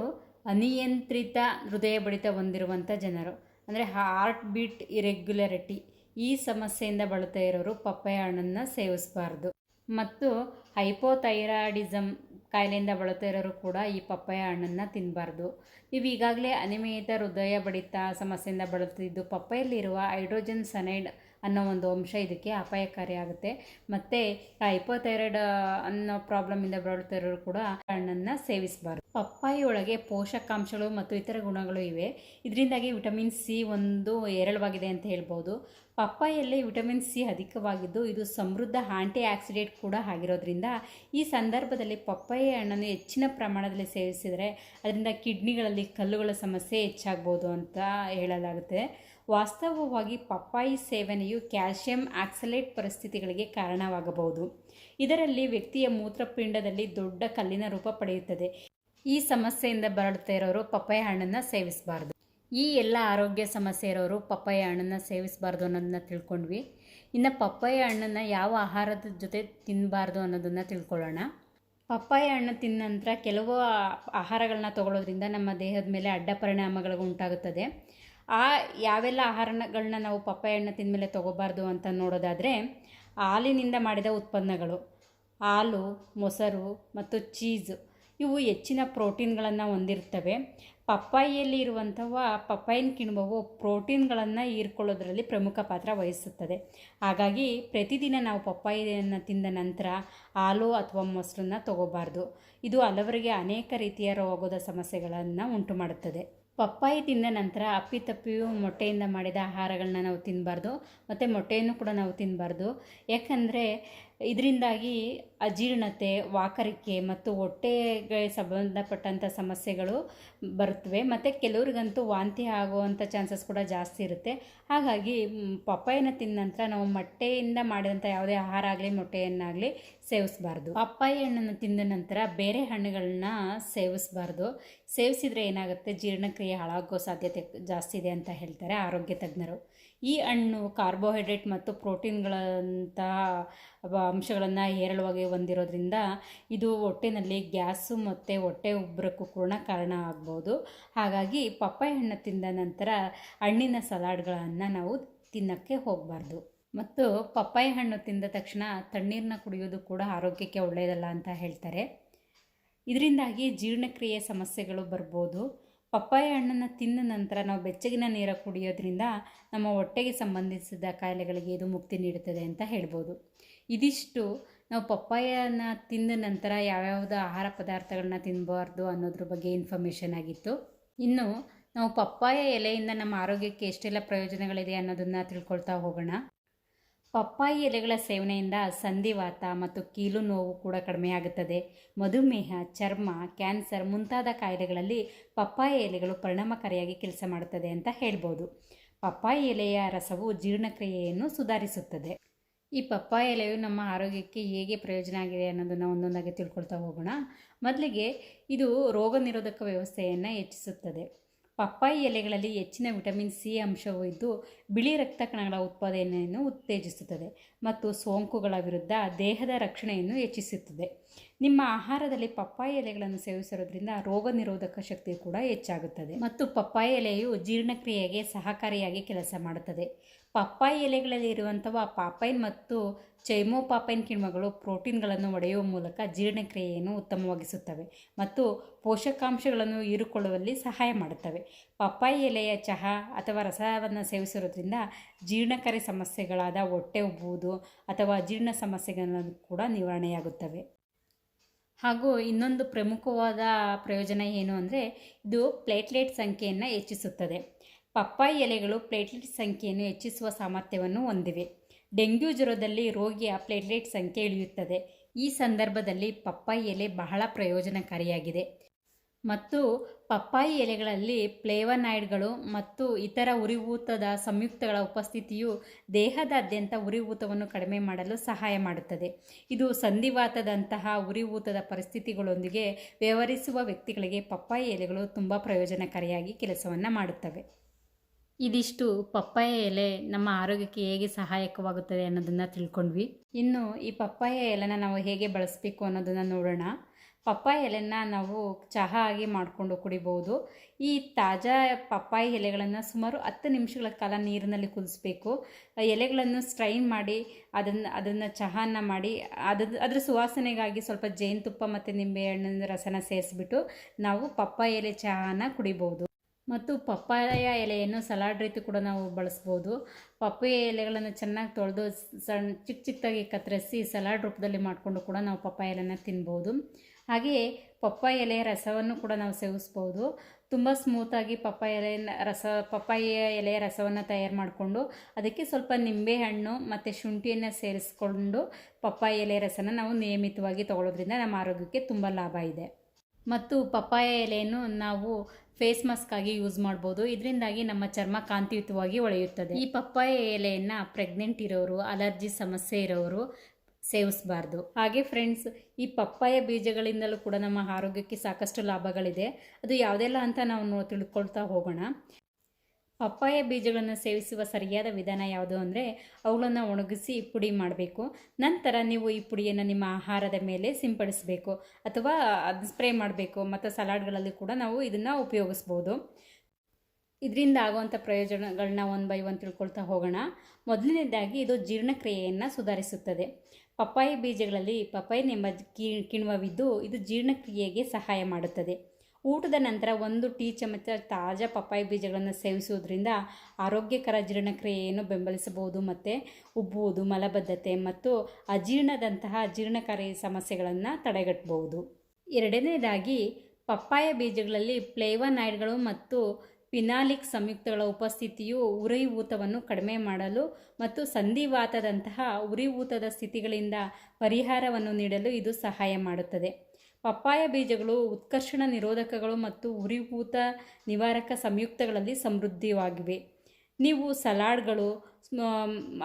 ಅನಿಯಂತ್ರಿತ ಹೃದಯ ಬಡಿತ ಹೊಂದಿರುವಂಥ ಜನರು. ಅಂದರೆ ಹಾರ್ಟ್ ಬೀಟ್ ಇರೆಗ್ಯುಲರಿಟಿ ಈ ಸಮಸ್ಯೆಯಿಂದ ಬಳಲ್ತಾ ಇರೋರು ಪಪ್ಪಾಯ ಹಣ್ಣನ್ನು ಸೇವಿಸಬಾರ್ದು. ಮತ್ತು ಹೈಪೋಥೈರಾಯ್ಡಿಸಮ್ ಕಾಯಿಲೆಯಿಂದ ಬಳಲ್ತಾ ಇರೋರು ಕೂಡ ಈ ಪಪ್ಪಾಯ ಹಣ್ಣನ್ನು ತಿನ್ನಬಾರ್ದು ನೀವು ಈಗಾಗಲೇ ಅನಿಯಮಿತ ಹೃದಯ ಬಡಿತ ಸಮಸ್ಯೆಯಿಂದ ಬಳಲ್ತಿದ್ದು ಪಪ್ಪಾಯಲ್ಲಿರುವ ಹೈಡ್ರೋಜನ್ ಸನೈಡ್ ಅನ್ನೋ ಒಂದು ಅಂಶ ಇದಕ್ಕೆ ಅಪಾಯಕಾರಿಯಾಗುತ್ತೆ ಮತ್ತು ಹೈಪೋಥೈರಾಯ್ಡ್ ಅನ್ನೋ ಪ್ರಾಬ್ಲಮಿಂದ ಬಳಲ್ತಿರೋರು ಕೂಡ ಹಣ್ಣನ್ನು ಸೇವಿಸಬಾರ್ದು. ಪಪ್ಪಾಯಿಯೊಳಗೆ ಪೋಷಕಾಂಶಗಳು ಮತ್ತು ಇತರ ಗುಣಗಳು ಇವೆ. ಇದರಿಂದಾಗಿ ವಿಟಮಿನ್ ಸಿ ಒಂದು ಹೇರಳವಾಗಿದೆ ಅಂತ ಹೇಳ್ಬೋದು. ಪಪ್ಪಾಯಲ್ಲಿ ವಿಟಮಿನ್ ಸಿ ಅಧಿಕವಾಗಿದ್ದು, ಇದು ಸಮೃದ್ಧ ಆಂಟಿ ಆಕ್ಸಿಡೆಂಟ್ ಕೂಡ ಆಗಿರೋದ್ರಿಂದ, ಈ ಸಂದರ್ಭದಲ್ಲಿ ಪಪ್ಪಾಯಿ ಹಣ್ಣನ್ನು ಹೆಚ್ಚಿನ ಪ್ರಮಾಣದಲ್ಲಿ ಸೇವಿಸಿದರೆ, ಅದರಿಂದ ಕಿಡ್ನಿಗಳಲ್ಲಿ ಕಲ್ಲುಗಳ ಸಮಸ್ಯೆ ಹೆಚ್ಚಾಗ್ಬೋದು ಅಂತ ಹೇಳಲಾಗುತ್ತೆ. ವಾಸ್ತವವಾಗಿ ಪಪ್ಪಾಯಿ ಸೇವನೆಯು ಕ್ಯಾಲ್ಸಿಯಂ ಆಕ್ಸಲೇಟ್ ಪರಿಸ್ಥಿತಿಗಳಿಗೆ ಕಾರಣವಾಗಬಹುದು. ಇದರಲ್ಲಿ ವ್ಯಕ್ತಿಯ ಮೂತ್ರಪಿಂಡದಲ್ಲಿ ದೊಡ್ಡ ಕಲ್ಲಿನ ರೂಪ ಪಡೆಯುತ್ತದೆ. ಈ ಸಮಸ್ಯೆಯಿಂದ ಬರಡುತ್ತಾ ಇರೋರು ಪಪ್ಪಾಯಿ ಹಣ್ಣನ್ನು ಸೇವಿಸಬಾರ್ದು. ಈ ಎಲ್ಲ ಆರೋಗ್ಯ ಸಮಸ್ಯೆ ಇರೋರು ಪಪ್ಪಾಯ ಹಣ್ಣನ್ನು ಸೇವಿಸಬಾರ್ದು ಅನ್ನೋದನ್ನ ತಿಳ್ಕೊಂಡ್ವಿ. ಇನ್ನು ಪಪ್ಪಾಯ ಹಣ್ಣನ್ನು ಯಾವ ಆಹಾರದ ಜೊತೆ ತಿನ್ನಬಾರ್ದು ಅನ್ನೋದನ್ನು ತಿಳ್ಕೊಳ್ಳೋಣ. ಪಪ್ಪಾಯ ಹಣ್ಣು ತಿಂದ ನಂತರ ಕೆಲವು ಆಹಾರಗಳನ್ನ ತಗೊಳ್ಳೋದ್ರಿಂದ ನಮ್ಮ ದೇಹದ ಮೇಲೆ ಅಡ್ಡ ಪರಿಣಾಮಗಳು ಉಂಟಾಗುತ್ತದೆ. ಆ ಯಾವೆಲ್ಲ ಆಹಾರಗಳನ್ನ ನಾವು ಪಪ್ಪಾಯ ಹಣ್ಣು ತಿಂದಮೇಲೆ ತೊಗೋಬಾರ್ದು ಅಂತ ನೋಡೋದಾದರೆ ಹಾಲಿನಿಂದ ಮಾಡಿದ ಉತ್ಪನ್ನಗಳು. ಹಾಲು, ಮೊಸರು ಮತ್ತು ಚೀಸ್ ಇವು ಹೆಚ್ಚಿನ ಪ್ರೋಟೀನ್ಗಳನ್ನು ಹೊಂದಿರ್ತವೆ. ಪಪ್ಪಾಯಿಯಲ್ಲಿ ಇರುವಂಥವ ಪಪ್ಪಾಯಿನ ಕಿಣ್ವವು ಪ್ರೋಟೀನ್ಗಳನ್ನು ಹೀರ್ಕೊಳ್ಳೋದ್ರಲ್ಲಿ ಪ್ರಮುಖ ಪಾತ್ರ ವಹಿಸುತ್ತದೆ. ಹಾಗಾಗಿ ಪ್ರತಿದಿನ ನಾವು ಪಪ್ಪಾಯಿಯನ್ನು ತಿಂದ ನಂತರ ಹಾಲು ಅಥವಾ ಮೊಸರನ್ನು ತಗೋಬಾರ್ದು. ಇದು ಹಲವರಿಗೆ ಅನೇಕ ರೀತಿಯ ರೋಗದ ಸಮಸ್ಯೆಗಳನ್ನು ಉಂಟು ಮಾಡುತ್ತದೆ ಪಪ್ಪಾಯಿ ತಿಂದ ನಂತರ ಅಪ್ಪಿತಪ್ಪಿಯು ಮೊಟ್ಟೆಯಿಂದ ಮಾಡಿದ ಆಹಾರಗಳನ್ನ ನಾವು ತಿನ್ನಬಾರ್ದು ಮತ್ತು ಮೊಟ್ಟೆಯನ್ನು ಕೂಡ ನಾವು ತಿನ್ನಬಾರ್ದು ಯಾಕಂದರೆ ಇದರಿಂದಾಗಿ ಅಜೀರ್ಣತೆ, ವಾಕರಿಕೆ ಮತ್ತು ಹೊಟ್ಟೆಗೆ ಸಂಬಂಧಪಟ್ಟಂಥ ಸಮಸ್ಯೆಗಳು ಬರುತ್ತವೆ. ಮತ್ತು ಕೆಲವ್ರಿಗಂತೂ ವಾಂತಿ ಆಗುವಂಥ ಚಾನ್ಸಸ್ ಕೂಡ ಜಾಸ್ತಿ ಇರುತ್ತೆ. ಹಾಗಾಗಿ ಪಪ್ಪಾಯನ ತಿಂದ ನಂತರ ನಾವು ಮೊಟ್ಟೆಯಿಂದ ಮಾಡಿದಂಥ ಯಾವುದೇ ಆಹಾರ ಆಗಲಿ, ಮೊಟ್ಟೆಯನ್ನಾಗಲಿ ಸೇವಿಸಬಾರ್ದು. ಪಪ್ಪಾಯಿ ಹಣ್ಣನ್ನು ತಿಂದ ನಂತರ ಬೇರೆ ಹಣ್ಣುಗಳನ್ನ ಸೇವಿಸಬಾರ್ದು. ಸೇವಿಸಿದರೆ ಏನಾಗುತ್ತೆ? ಜೀರ್ಣಕ್ರಿಯೆ ಹಾಳಾಗೋ ಸಾಧ್ಯತೆ ಜಾಸ್ತಿ ಇದೆ ಅಂತ ಹೇಳ್ತಾರೆ ಆರೋಗ್ಯ ತಜ್ಞರು. ಈ ಹಣ್ಣು ಕಾರ್ಬೋಹೈಡ್ರೇಟ್ ಮತ್ತು ಪ್ರೋಟೀನ್ಗಳಂತಹ ಅಂಶಗಳನ್ನು ಹೇರಳವಾಗಿ ಹೊಂದಿರೋದ್ರಿಂದ ಇದು ಹೊಟ್ಟೆನಲ್ಲಿ ಗ್ಯಾಸು ಮತ್ತು ಹೊಟ್ಟೆ ಉಬ್ಬರಕ್ಕೂ ಕೂಡ ಕಾರಣ ಆಗ್ಬೋದು. ಹಾಗಾಗಿ ಪಪ್ಪಾಯ ಹಣ್ಣು ತಿಂದ ನಂತರ ಹಣ್ಣಿನ ಸಲಾಡ್ಗಳನ್ನು ನಾವು ತಿನ್ನೋಕ್ಕೆ ಹೋಗಬಾರ್ದು. ಮತ್ತು ಪಪ್ಪಾಯ ಹಣ್ಣು ತಿಂದ ತಕ್ಷಣ ತಣ್ಣೀರನ್ನ ಕುಡಿಯೋದು ಕೂಡ ಆರೋಗ್ಯಕ್ಕೆ ಒಳ್ಳೆಯದಲ್ಲ ಅಂತ ಹೇಳ್ತಾರೆ. ಇದರಿಂದಾಗಿ ಜೀರ್ಣಕ್ರಿಯೆ ಸಮಸ್ಯೆಗಳು ಬರ್ಬೋದು. ಪಪ್ಪಾಯ ಹಣ್ಣನ್ನು ತಿಂದ ನಂತರ ನಾವು ಬೆಚ್ಚಗಿನ ನೀರ ಕುಡಿಯೋದ್ರಿಂದ ನಮ್ಮ ಹೊಟ್ಟೆಗೆ ಸಂಬಂಧಿಸಿದ ಕಾಯಿಲೆಗಳಿಗೆ ಇದು ಮುಕ್ತಿ ನೀಡುತ್ತದೆ ಅಂತ ಹೇಳ್ಬೋದು. ಇದಿಷ್ಟು ನಾವು ಪಪ್ಪಾಯನ ತಿಂದ ನಂತರ ಯಾವ್ಯಾವುದು ಆಹಾರ ಪದಾರ್ಥಗಳನ್ನ ತಿನ್ನಬಾರ್ದು ಅನ್ನೋದ್ರ ಬಗ್ಗೆ ಇನ್ಫಾರ್ಮೇಷನ್ ಆಗಿತ್ತು. ಇನ್ನು ನಾವು ಪಪ್ಪಾಯ ಎಲೆಯಿಂದ ನಮ್ಮ ಆರೋಗ್ಯಕ್ಕೆ ಎಷ್ಟೆಲ್ಲ ಪ್ರಯೋಜನಗಳಿದೆ ಅನ್ನೋದನ್ನು ತಿಳ್ಕೊಳ್ತಾ ಹೋಗೋಣ. ಪಪ್ಪಾಯಿ ಎಲೆಗಳ ಸೇವನೆಯಿಂದ ಸಂಧಿವಾತ ಮತ್ತು ಕೀಲು ನೋವು ಕೂಡ ಕಡಿಮೆಯಾಗುತ್ತದೆ. ಮಧುಮೇಹ, ಚರ್ಮ, ಕ್ಯಾನ್ಸರ್ ಮುಂತಾದ ಕಾಯಿಲೆಗಳಲ್ಲಿ ಪಪ್ಪಾಯಿ ಎಲೆಗಳು ಪರಿಣಾಮಕಾರಿಯಾಗಿ ಕೆಲಸ ಮಾಡುತ್ತದೆ ಅಂತ ಹೇಳ್ಬೋದು. ಪಪ್ಪಾಯಿ ಎಲೆಯ ರಸವು ಜೀರ್ಣಕ್ರಿಯೆಯನ್ನು ಸುಧಾರಿಸುತ್ತದೆ. ಈ ಪಪ್ಪಾಯ ಎಲೆಯು ನಮ್ಮ ಆರೋಗ್ಯಕ್ಕೆ ಹೇಗೆ ಪ್ರಯೋಜನ ಆಗಿದೆ ಅನ್ನೋದನ್ನು ಒಂದೊಂದಾಗಿ ತಿಳ್ಕೊಳ್ತಾ ಹೋಗೋಣ. ಮೊದಲಿಗೆ ಇದು ರೋಗ ನಿರೋಧಕ ವ್ಯವಸ್ಥೆಯನ್ನು ಹೆಚ್ಚಿಸುತ್ತದೆ. ಪಪ್ಪಾಯಿ ಎಲೆಗಳಲ್ಲಿ ಹೆಚ್ಚಿನ ವಿಟಮಿನ್ ಸಿ ಅಂಶವಿದ್ದು ಬಿಳಿ ರಕ್ತ ಕಣಗಳ ಉತ್ಪಾದನೆಯನ್ನು ಉತ್ತೇಜಿಸುತ್ತದೆ ಮತ್ತು ಸೋಂಕುಗಳ ವಿರುದ್ಧ ದೇಹದ ರಕ್ಷಣೆಯನ್ನು ಹೆಚ್ಚಿಸುತ್ತದೆ. ನಿಮ್ಮ ಆಹಾರದಲ್ಲಿ ಪಪ್ಪಾಯಿ ಎಲೆಗಳನ್ನು ಸೇವಿಸಿರೋದ್ರಿಂದ ರೋಗ ನಿರೋಧಕ ಶಕ್ತಿ ಕೂಡ ಹೆಚ್ಚಾಗುತ್ತದೆ. ಮತ್ತು ಪಪ್ಪಾಯಿ ಎಲೆಯು ಜೀರ್ಣಕ್ರಿಯೆಗೆ ಸಹಕಾರಿಯಾಗಿ ಕೆಲಸ ಮಾಡುತ್ತದೆ. ಪಪ್ಪಾಯಿ ಎಲೆಗಳಲ್ಲಿ ಇರುವಂಥ ಪಾಪೈನ್ ಮತ್ತು ಚೈಮೋ ಪಾಪೈನ್ ಕಿಣ್ವಗಳು ಪ್ರೋಟೀನ್ಗಳನ್ನು ಒಡೆಯುವ ಮೂಲಕ ಜೀರ್ಣಕ್ರಿಯೆಯನ್ನು ಉತ್ತಮವಾಗಿಸುತ್ತವೆ ಮತ್ತು ಪೋಷಕಾಂಶಗಳನ್ನು ಹೀರಿಕೊಳ್ಳುವಲ್ಲಿ ಸಹಾಯ ಮಾಡುತ್ತವೆ. ಪಪ್ಪಾಯಿ ಎಲೆಯ ಚಹಾ ಅಥವಾ ರಸವನ್ನು ಸೇವಿಸಿರೋದ್ರಿಂದ ಜೀರ್ಣಕಾರಿ ಸಮಸ್ಯೆಗಳಾದ ಹೊಟ್ಟೆ ಉಬ್ಬುವುದು ಅಥವಾ ಜೀರ್ಣ ಸಮಸ್ಯೆಗಳನ್ನು ಕೂಡ ನಿವಾರಣೆಯಾಗುತ್ತವೆ. ಹಾಗೂ ಇನ್ನೊಂದು ಪ್ರಮುಖವಾದ ಪ್ರಯೋಜನ ಏನು ಅಂದರೆ ಇದು ಪ್ಲೇಟ್ಲೆಟ್ ಸಂಖ್ಯೆಯನ್ನು ಹೆಚ್ಚಿಸುತ್ತದೆ. ಪಪ್ಪಾಯಿ ಎಲೆಗಳು ಪ್ಲೇಟ್ಲೆಟ್ ಸಂಖ್ಯೆಯನ್ನು ಹೆಚ್ಚಿಸುವ ಸಾಮರ್ಥ್ಯವನ್ನು ಹೊಂದಿವೆ. ಡೆಂಗ್ಯೂ ಜ್ವರದಲ್ಲಿ ರೋಗಿಯ ಪ್ಲೇಟ್ಲೆಟ್ ಸಂಖ್ಯೆ ಇಳಿಯುತ್ತದೆ. ಈ ಸಂದರ್ಭದಲ್ಲಿ ಪಪ್ಪಾಯಿ ಎಲೆ ಬಹಳ ಪ್ರಯೋಜನಕಾರಿಯಾಗಿದೆ. ಮತ್ತು ಪಪ್ಪಾಯಿ ಎಲೆಗಳಲ್ಲಿ ಫ್ಲೇವನಾಯ್ಡ್ಗಳು ಮತ್ತು ಇತರ ಉರಿಯೂತದ ಸಂಯುಕ್ತಗಳ ಉಪಸ್ಥಿತಿಯು ದೇಹದಾದ್ಯಂತ ಉರಿಯೂತವನ್ನು ಕಡಿಮೆ ಮಾಡಲು ಸಹಾಯ ಮಾಡುತ್ತದೆ. ಇದು ಸಂಧಿವಾತದಂತಹ ಉರಿಯೂತದ ಪರಿಸ್ಥಿತಿಗಳೊಂದಿಗೆ ವ್ಯವಹರಿಸುವ ವ್ಯಕ್ತಿಗಳಿಗೆ ಪಪ್ಪಾಯಿ ಎಲೆಗಳು ತುಂಬ ಪ್ರಯೋಜನಕಾರಿಯಾಗಿ ಕೆಲಸವನ್ನು ಮಾಡುತ್ತವೆ. ಇದಿಷ್ಟು ಪಪ್ಪಾಯ ಎಲೆ ನಮ್ಮ ಆರೋಗ್ಯಕ್ಕೆ ಹೇಗೆ ಸಹಾಯಕವಾಗುತ್ತದೆ ಅನ್ನೋದನ್ನು ತಿಳ್ಕೊಂಡ್ವಿ. ಇನ್ನು ಈ ಪಪ್ಪಾಯ ಎಲೆನ ನಾವು ಹೇಗೆ ಬಳಸಬೇಕು ಅನ್ನೋದನ್ನು ನೋಡೋಣ. ಪಪ್ಪಾಯ ಎಲೆನ ನಾವು ಚಹಾ ಆಗಿ ಮಾಡಿಕೊಂಡು ಕುಡಿಬೋದು. ಈ ತಾಜಾ ಪಪ್ಪಾಯಿ ಎಲೆಗಳನ್ನು ಸುಮಾರು ಹತ್ತು ನಿಮಿಷಗಳ ಕಾಲ ನೀರಿನಲ್ಲಿ ಕುದಿಸ್ಬೇಕು. ಎಲೆಗಳನ್ನು ಸ್ಟ್ರೈನ್ ಮಾಡಿ ಅದನ್ನು ಅದನ್ನು ಚಹಾನ ಮಾಡಿ ಅದ್ರ ಅದ್ರ ಸುವಾಸನೆಗಾಗಿ ಸ್ವಲ್ಪ ಜೇನುತುಪ್ಪ ಮತ್ತು ನಿಂಬೆಹಣ್ಣಿನ ರಸನ ಸೇರಿಸ್ಬಿಟ್ಟು ನಾವು ಪಪ್ಪಾಯ ಎಲೆ ಚಹಾನ ಕುಡಿಬೋದು. ಮತ್ತು ಪಪ್ಪಾಯ ಎಲೆಯನ್ನು ಸಲಾಡ್ ರೀತಿ ಕೂಡ ನಾವು ಬಳಸ್ಬೋದು. ಪಪ್ಪಾಯ ಎಲೆಗಳನ್ನು ಚೆನ್ನಾಗಿ ತೊಳೆದು ಸಣ್ಣ ಚಿಕ್ಕ ಚಿಕ್ಕದಾಗಿ ಕತ್ತರಿಸಿ ಸಲಾಡ್ ರೂಪದಲ್ಲಿ ಮಾಡಿಕೊಂಡು ಕೂಡ ನಾವು ಪಪ್ಪಾಯ ಎಲೆನ ತಿನ್ಬೋದು. ಹಾಗೆಯೇ ಪಪ್ಪಾಯ ಎಲೆಯ ರಸವನ್ನು ಕೂಡ ನಾವು ಸೇವಿಸ್ಬೋದು. ತುಂಬ ಸ್ಮೂತಾಗಿ ಪಪ್ಪಾಯ ಎಲೆಯ ರಸ, ಪಪ್ಪಾಯ ಎಲೆಯ ರಸವನ್ನು ತಯಾರು ಮಾಡಿಕೊಂಡು ಅದಕ್ಕೆ ಸ್ವಲ್ಪ ನಿಂಬೆಹಣ್ಣು ಮತ್ತು ಶುಂಠಿಯನ್ನು ಸೇರಿಸ್ಕೊಂಡು ಪಪ್ಪಾಯ ಎಲೆಯ ರಸನ ನಾವು ನಿಯಮಿತವಾಗಿ ತಗೊಳ್ಳೋದ್ರಿಂದ ನಮ್ಮ ಆರೋಗ್ಯಕ್ಕೆ ತುಂಬ ಲಾಭ ಇದೆ. ಮತ್ತು ಪಪ್ಪಾಯ ಎಲೆಯನ್ನು ನಾವು ಫೇಸ್ ಮಾಸ್ಕ್ ಆಗಿ ಯೂಸ್ ಮಾಡ್ಬೋದು. ಇದರಿಂದಾಗಿ ನಮ್ಮ ಚರ್ಮ ಕಾಂತಿಯುತವಾಗಿ ಒಳೆಯುತ್ತದೆ. ಈ ಪಪ್ಪಾಯ ಎಲೆಯನ್ನು ಪ್ರೆಗ್ನೆಂಟ್ ಇರೋರು, ಅಲರ್ಜಿ ಸಮಸ್ಯೆ ಇರೋರು ಸೇವಿಸಬಾರ್ದು. ಹಾಗೆ ಫ್ರೆಂಡ್ಸ್ ಈ ಪಪ್ಪಾಯ ಬೀಜಗಳಿಂದಲೂ ಕೂಡ ನಮ್ಮ ಆರೋಗ್ಯಕ್ಕೆ ಸಾಕಷ್ಟು ಲಾಭಗಳಿದೆ. ಅದು ಯಾವುದೆಲ್ಲ ಅಂತ ನಾವು ತಿಳ್ಕೊಳ್ತಾ ಹೋಗೋಣ. ಪಪ್ಪಾಯ ಬೀಜಗಳನ್ನು ಸೇವಿಸುವ ಸರಿಯಾದ ವಿಧಾನ ಯಾವುದು ಅಂದರೆ ಅವುಗಳನ್ನು ಒಣಗಿಸಿ ಪುಡಿ ಮಾಡಬೇಕು. ನಂತರ ನೀವು ಈ ಪುಡಿಯನ್ನು ನಿಮ್ಮ ಆಹಾರದ ಮೇಲೆ ಸಿಂಪಡಿಸಬೇಕು. ಅಥವಾ ಅದು ಸ್ಪ್ರೇ ಮಾಡಬೇಕು. ಮತ್ತು ಸಲಾಡ್ಗಳಲ್ಲಿ ಕೂಡ ನಾವು ಇದನ್ನು ಉಪಯೋಗಿಸ್ಬೋದು. ಇದರಿಂದ ಆಗುವಂಥ ಪ್ರಯೋಜನಗಳನ್ನ ಒನ್ ಬೈ ಒನ್ ತಿಳ್ಕೊಳ್ತಾ ಹೋಗೋಣ. ಮೊದಲನೇದಾಗಿ ಇದು ಜೀರ್ಣಕ್ರಿಯೆಯನ್ನು ಸುಧಾರಿಸುತ್ತದೆ. ಪಪ್ಪಾಯಿ ಬೀಜಗಳಲ್ಲಿ ಪಪ್ಪಾಯಿ ಎಂಬ ಕಿ, ಕಿಣ್ವವಿದ್ದು ಇದು ಜೀರ್ಣಕ್ರಿಯೆಗೆ ಸಹಾಯ ಮಾಡುತ್ತದೆ. ಊಟದ ನಂತರ ಒಂದು ಟೀ ಚಮಚ ತಾಜಾ ಪಪ್ಪಾಯಿ ಬೀಜಗಳನ್ನು ಸೇವಿಸುವುದರಿಂದ ಆರೋಗ್ಯಕರ ಜೀರ್ಣಕ್ರಿಯೆಯನ್ನು ಬೆಂಬಲಿಸಬಹುದು ಮತ್ತು ಉಬ್ಬುವುದು, ಮಲಬದ್ಧತೆ ಮತ್ತು ಅಜೀರ್ಣದಂತಹ ಜೀರ್ಣಕಾರಿ ಸಮಸ್ಯೆಗಳನ್ನು ತಡೆಗಟ್ಟಬಹುದು. ಎರಡನೇದಾಗಿ, ಪಪ್ಪಾಯ ಬೀಜಗಳಲ್ಲಿ ಪ್ಲೇವನಾಯ್ಡ್ಗಳು ಮತ್ತು ಪಿನಾಲಿಕ್ ಸಂಯುಕ್ತಗಳ ಉಪಸ್ಥಿತಿಯು ಉರಿಯೂತವನ್ನು ಕಡಿಮೆ ಮಾಡಲು ಮತ್ತು ಸಂಧಿವಾತದಂತಹ ಉರಿಯೂತದ ಸ್ಥಿತಿಗಳಿಂದ ಪರಿಹಾರವನ್ನು ನೀಡಲು ಇದು ಸಹಾಯ ಮಾಡುತ್ತದೆ. ಪಪ್ಪಾಯ ಬೀಜಗಳು, ಉತ್ಕರ್ಷಣ ನಿರೋಧಕಗಳು ಮತ್ತು ಉರಿಯೂತ ನಿವಾರಕ ಸಂಯುಕ್ತಗಳಲ್ಲಿ ಸಮೃದ್ಧವಾಗಿವೆ. ನೀವು ಸಲಾಡ್ಗಳು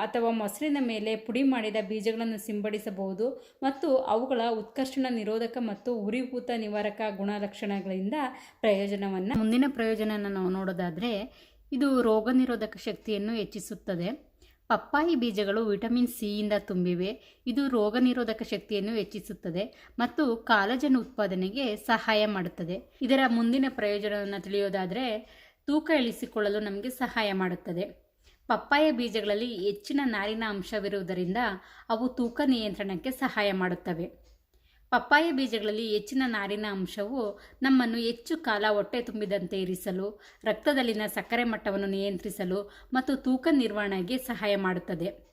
ಅಥವಾ ಮೊಸರಿನ ಮೇಲೆ ಪುಡಿ ಮಾಡಿದ ಬೀಜಗಳನ್ನು ಸಿಂಪಡಿಸಬಹುದು ಮತ್ತು ಅವುಗಳ ಉತ್ಕರ್ಷಣ ನಿರೋಧಕ ಮತ್ತು ಉರಿಭೂತ ನಿವಾರಕ ಗುಣಲಕ್ಷಣಗಳಿಂದ ಪ್ರಯೋಜನವನ್ನು ಮುಂದಿನ ಪ್ರಯೋಜನವನ್ನು ನಾವು ನೋಡೋದಾದರೆ, ಇದು ರೋಗ ನಿರೋಧಕ ಶಕ್ತಿಯನ್ನು ಹೆಚ್ಚಿಸುತ್ತದೆ. ಪಪ್ಪಾಯಿ ಬೀಜಗಳು ವಿಟಮಿನ್ ಸಿಯಿಂದ ತುಂಬಿವೆ. ಇದು ರೋಗ ನಿರೋಧಕ ಶಕ್ತಿಯನ್ನು ಹೆಚ್ಚಿಸುತ್ತದೆ ಮತ್ತು ಕಾಲಜನ್ ಉತ್ಪಾದನೆಗೆ ಸಹಾಯ ಮಾಡುತ್ತದೆ. ಇದರ ಮುಂದಿನ ಪ್ರಯೋಜನವನ್ನು ತಿಳಿಯೋದಾದರೆ ತೂಕ ಇಳಿಸಿಕೊಳ್ಳಲು ನಮಗೆ ಸಹಾಯ ಮಾಡುತ್ತದೆ. ಪಪ್ಪಾಯ ಬೀಜಗಳಲ್ಲಿ ಹೆಚ್ಚಿನ ನಾರಿನ ಅಂಶವಿರುವುದರಿಂದ ಅವು ತೂಕ ನಿಯಂತ್ರಣಕ್ಕೆ ಸಹಾಯ ಮಾಡುತ್ತವೆ. ಪಪ್ಪಾಯ ಬೀಜಗಳಲ್ಲಿ ಹೆಚ್ಚಿನ ನಾರಿನ ಅಂಶವು ನಮ್ಮನ್ನು ಹೆಚ್ಚು ಕಾಲ ಹೊಟ್ಟೆ ತುಂಬಿದಂತೆ ಇರಿಸಲು, ರಕ್ತದಲ್ಲಿನ ಸಕ್ಕರೆ ಮಟ್ಟವನ್ನು ನಿಯಂತ್ರಿಸಲು ಮತ್ತು ತೂಕ ನಿರ್ವಹಣೆಗೆ ಸಹಾಯ ಮಾಡುತ್ತದೆ.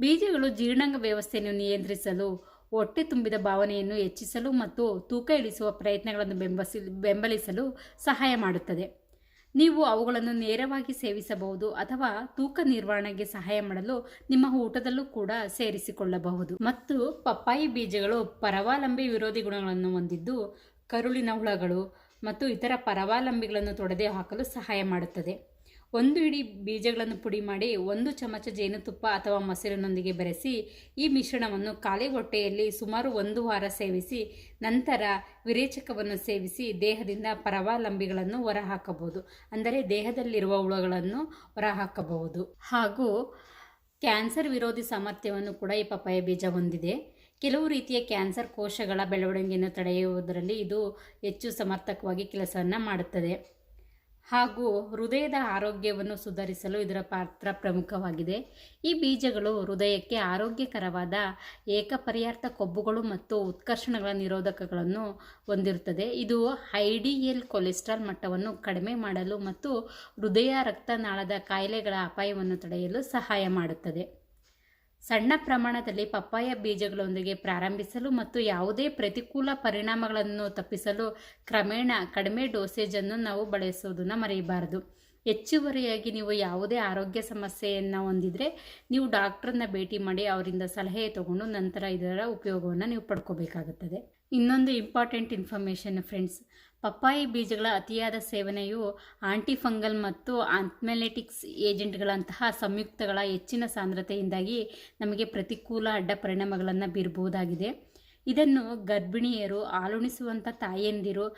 ಬೀಜಗಳು ಜೀರ್ಣಾಂಗ ವ್ಯವಸ್ಥೆಯನ್ನು ನಿಯಂತ್ರಿಸಲು, ಹೊಟ್ಟೆ ತುಂಬಿದ ಭಾವನೆಯನ್ನು ಹೆಚ್ಚಿಸಲು ಮತ್ತು ತೂಕ ಇಳಿಸುವ ಪ್ರಯತ್ನಗಳನ್ನು ಬೆಂಬಸಿ ಬೆಂಬಲಿಸಲು ಸಹಾಯ ಮಾಡುತ್ತದೆ. ನೀವು ಅವುಗಳನ್ನು ನೇರವಾಗಿ ಸೇವಿಸಬಹುದು ಅಥವಾ ತೂಕ ನಿರ್ವಹಣೆಗೆ ಸಹಾಯ ಮಾಡಲು ನಿಮ್ಮ ಊಟದಲ್ಲೂ ಕೂಡ ಸೇರಿಸಿಕೊಳ್ಳಬಹುದು. ಮತ್ತು ಪಪ್ಪಾಯಿ ಬೀಜಗಳು ಪರವಾಲಂಬಿ ವಿರೋಧಿ ಗುಣಗಳನ್ನು ಹೊಂದಿದ್ದು ಕರುಳಿನ ಹುಳಗಳು ಮತ್ತು ಇತರ ಪರವಾಲಂಬಿಗಳನ್ನು ತೊಡೆದು ಹಾಕಲು ಸಹಾಯ ಮಾಡುತ್ತದೆ. ಒಂದು ಹಿಡಿ ಬೀಜಗಳನ್ನು ಪುಡಿ ಮಾಡಿ ಒಂದು ಚಮಚ ಜೇನುತುಪ್ಪ ಅಥವಾ ಮೊಸರಿನೊಂದಿಗೆ ಬೆರೆಸಿ ಈ ಮಿಶ್ರಣವನ್ನು ಖಾಲಿ ಹೊಟ್ಟೆಯಲ್ಲಿ ಸುಮಾರು ಒಂದು ವಾರ ಸೇವಿಸಿ ನಂತರ ವಿರೇಚಕವನ್ನು ಸೇವಿಸಿ ದೇಹದಿಂದ ಪರಾವಲಂಬಿಗಳನ್ನು ಹೊರಹಾಕಬಹುದು. ಅಂದರೆ ದೇಹದಲ್ಲಿರುವ ಹುಳುಗಳನ್ನು ಹೊರಹಾಕಬಹುದು. ಹಾಗೂ ಕ್ಯಾನ್ಸರ್ ವಿರೋಧಿ ಸಾಮರ್ಥ್ಯವನ್ನು ಕೂಡ ಈ ಪಪ್ಪಾಯ ಬೀಜ ಹೊಂದಿದೆ. ಕೆಲವು ರೀತಿಯ ಕ್ಯಾನ್ಸರ್ ಕೋಶಗಳ ಬೆಳವಣಿಗೆಯನ್ನು ತಡೆಯುವುದರಲ್ಲಿ ಇದು ಹೆಚ್ಚು ಸಮರ್ಥಕವಾಗಿ ಕೆಲಸವನ್ನು ಮಾಡುತ್ತದೆ. ಹಾಗೂ ಹೃದಯದ ಆರೋಗ್ಯವನ್ನು ಸುಧಾರಿಸಲು ಇದರ ಪಾತ್ರ ಪ್ರಮುಖವಾಗಿದೆ. ಈ ಬೀಜಗಳು ಹೃದಯಕ್ಕೆ ಆರೋಗ್ಯಕರವಾದ ಏಕಪರ್ಯಾರ್ಥ ಕೊಬ್ಬುಗಳು ಮತ್ತು ಉತ್ಕರ್ಷಣಗಳ ನಿರೋಧಕಗಳನ್ನು ಹೊಂದಿರುತ್ತದೆ. ಇದು ಹೈಡಿಯಲ್ ಕೊಲೆಸ್ಟ್ರಾಲ್ ಮಟ್ಟವನ್ನು ಕಡಿಮೆ ಮಾಡಲು ಮತ್ತು ಹೃದಯ ರಕ್ತನಾಳದ ಕಾಯಿಲೆಗಳ ಅಪಾಯವನ್ನು ತಡೆಯಲು ಸಹಾಯ ಮಾಡುತ್ತದೆ. ಸಣ್ಣ ಪ್ರಮಾಣದಲ್ಲಿ ಪಪ್ಪಾಯ ಬೀಜಗಳೊಂದಿಗೆ ಪ್ರಾರಂಭಿಸಲು ಮತ್ತು ಯಾವುದೇ ಪ್ರತಿಕೂಲ ಪರಿಣಾಮಗಳನ್ನು ತಪ್ಪಿಸಲು ಕ್ರಮೇಣ ಕಡಿಮೆ ಡೋಸೇಜನ್ನು ನಾವು ಬಳಸುವುದನ್ನು ಮರೆಯಬಾರದು. ಹೆಚ್ಚುವರಿಯಾಗಿ ನೀವು ಯಾವುದೇ ಆರೋಗ್ಯ ಸಮಸ್ಯೆಯನ್ನು ಹೊಂದಿದರೆ ನೀವು ಡಾಕ್ಟ್ರನ್ನ ಭೇಟಿ ಮಾಡಿ ಅವರಿಂದ ಸಲಹೆ ತಗೊಂಡು ನಂತರ ಇದರ ಉಪಯೋಗವನ್ನು ನೀವು ಪಡ್ಕೋಬೇಕಾಗುತ್ತದೆ. ಇನ್ನೊಂದು ಇಂಪಾರ್ಟೆಂಟ್ ಇನ್ಫಾರ್ಮೇಷನ್ ಫ್ರೆಂಡ್ಸ್ ಪಪ್ಪಾಯಿ ಬೀಜಗಳ ಅತಿಯಾದ ಸೇವನೆಯು ಆಂಟಿಫಂಗಲ್ ಮತ್ತು ಆಂಥ್ಮೆಲೆಟಿಕ್ಸ್ ಏಜೆಂಟ್ಗಳಂತಹ ಸಂಯುಕ್ತಗಳ ಹೆಚ್ಚಿನ ಸಾಂದ್ರತೆಯಿಂದಾಗಿ ನಮಗೆ ಪ್ರತಿಕೂಲ ಅಡ್ಡ ಪರಿಣಾಮಗಳನ್ನು ಬೀರಬಹುದಾಗಿದೆ. ಇದನ್ನು ಗರ್ಭಿಣಿಯರು ಹಾಲುಣಿಸುವಂಥ ತಾಯಂದಿರು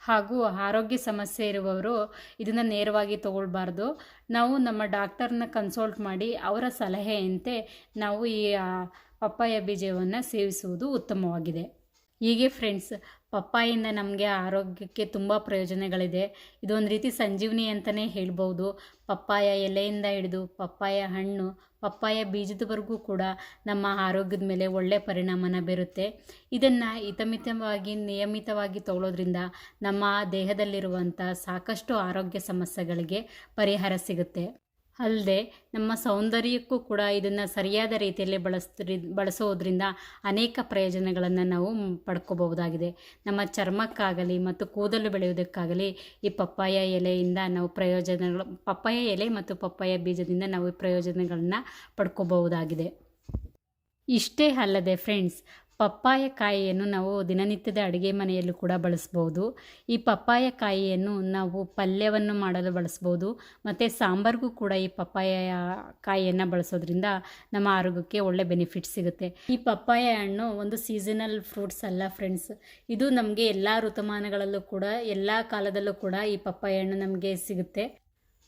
ಹಾಗೂ ಆರೋಗ್ಯ ಸಮಸ್ಯೆ ಇರುವವರು ಇದನ್ನು ನೇರವಾಗಿ ತಗೊಳ್ಬಾರ್ದು. ನಾವು ನಮ್ಮ ಡಾಕ್ಟರ್ನ ಕನ್ಸಲ್ಟ್ ಮಾಡಿ ಅವರ ಸಲಹೆಯಂತೆ ನಾವು ಈ ಪಪ್ಪಾಯ ಬೀಜವನ್ನು ಸೇವಿಸುವುದು ಉತ್ತಮವಾಗಿದೆ. ಹೀಗೆ ಫ್ರೆಂಡ್ಸ್ ಪಪ್ಪಾಯಿಂದ ನಮಗೆ ಆರೋಗ್ಯಕ್ಕೆ ತುಂಬ ಪ್ರಯೋಜನಗಳಿದೆ. ಇದೊಂದು ರೀತಿ ಸಂಜೀವನಿ ಅಂತಲೇ ಹೇಳ್ಬೋದು ಪಪ್ಪಾಯ ಎಲೆಯಿಂದ ಹಿಡಿದು ಪಪ್ಪಾಯ ಹಣ್ಣು, ಪಪ್ಪಾಯ ಬೀಜದವರೆಗೂ ಕೂಡ ನಮ್ಮ ಆರೋಗ್ಯದ ಮೇಲೆ ಒಳ್ಳೆಯ ಪರಿಣಾಮನ ಬೀರುತ್ತೆ. ಇದನ್ನು ಹಿತಮಿತವಾಗಿ, ನಿಯಮಿತವಾಗಿ ತಗೊಳ್ಳೋದ್ರಿಂದ ನಮ್ಮ ದೇಹದಲ್ಲಿರುವಂಥ ಸಾಕಷ್ಟು ಆರೋಗ್ಯ ಸಮಸ್ಯೆಗಳಿಗೆ ಪರಿಹಾರ ಸಿಗುತ್ತೆ. ಅಲ್ಲದೆ ನಮ್ಮ ಸೌಂದರ್ಯಕ್ಕೂ ಕೂಡ ಇದನ್ನು ಸರಿಯಾದ ರೀತಿಯಲ್ಲಿ ಬಳಸ್ತ್ರಿ, ಬಳಸೋದ್ರಿಂದ ಅನೇಕ ಪ್ರಯೋಜನಗಳನ್ನು ನಾವು ಪಡ್ಕೋಬಹುದಾಗಿದೆ. ನಮ್ಮ ಚರ್ಮಕ್ಕಾಗಲಿ ಮತ್ತು ಕೂದಲು ಬೆಳೆಯುವುದಕ್ಕಾಗಲಿ ಈ ಪಪ್ಪಾಯ ಎಲೆಯಿಂದ ನಾವು ಪ್ರಯೋಜನಗಳು, ಪಪ್ಪಾಯ ಎಲೆ ಮತ್ತು ಪಪ್ಪಾಯ ಬೀಜದಿಂದ ನಾವು ಪ್ರಯೋಜನಗಳನ್ನು ಪಡ್ಕೋಬಹುದಾಗಿದೆ. ಇಷ್ಟೇ ಅಲ್ಲದೆ ಫ್ರೆಂಡ್ಸ್ ಪಪ್ಪಾಯ ಕಾಯಿಯನ್ನು ನಾವು ದಿನನಿತ್ಯದ ಅಡುಗೆ ಮನೆಯಲ್ಲೂ ಕೂಡ ಬಳಸ್ಬೋದು. ಈ ಪಪ್ಪಾಯ ಕಾಯಿಯನ್ನು ನಾವು ಪಲ್ಯವನ್ನು ಮಾಡಲು ಬಳಸ್ಬೋದು. ಮತ್ತು ಸಾಂಬಾರ್ಗೂ ಕೂಡ ಈ ಪಪ್ಪಾಯ ಕಾಯಿಯನ್ನು ಬಳಸೋದ್ರಿಂದ ನಮ್ಮ ಆರೋಗ್ಯಕ್ಕೆ ಒಳ್ಳೆ ಬೆನಿಫಿಟ್ ಸಿಗುತ್ತೆ. ಈ ಪಪ್ಪಾಯ ಹಣ್ಣು ಒಂದು ಸೀಸನಲ್ ಫ್ರೂಟ್ಸ್ ಅಲ್ಲ ಫ್ರೆಂಡ್ಸ್. ಇದು ನಮಗೆ ಎಲ್ಲ ಋತುಮಾನಗಳಲ್ಲೂ ಕೂಡ, ಎಲ್ಲ ಕಾಲದಲ್ಲೂ ಕೂಡ ಈ ಪಪ್ಪಾಯ ಹಣ್ಣು ನಮಗೆ ಸಿಗುತ್ತೆ.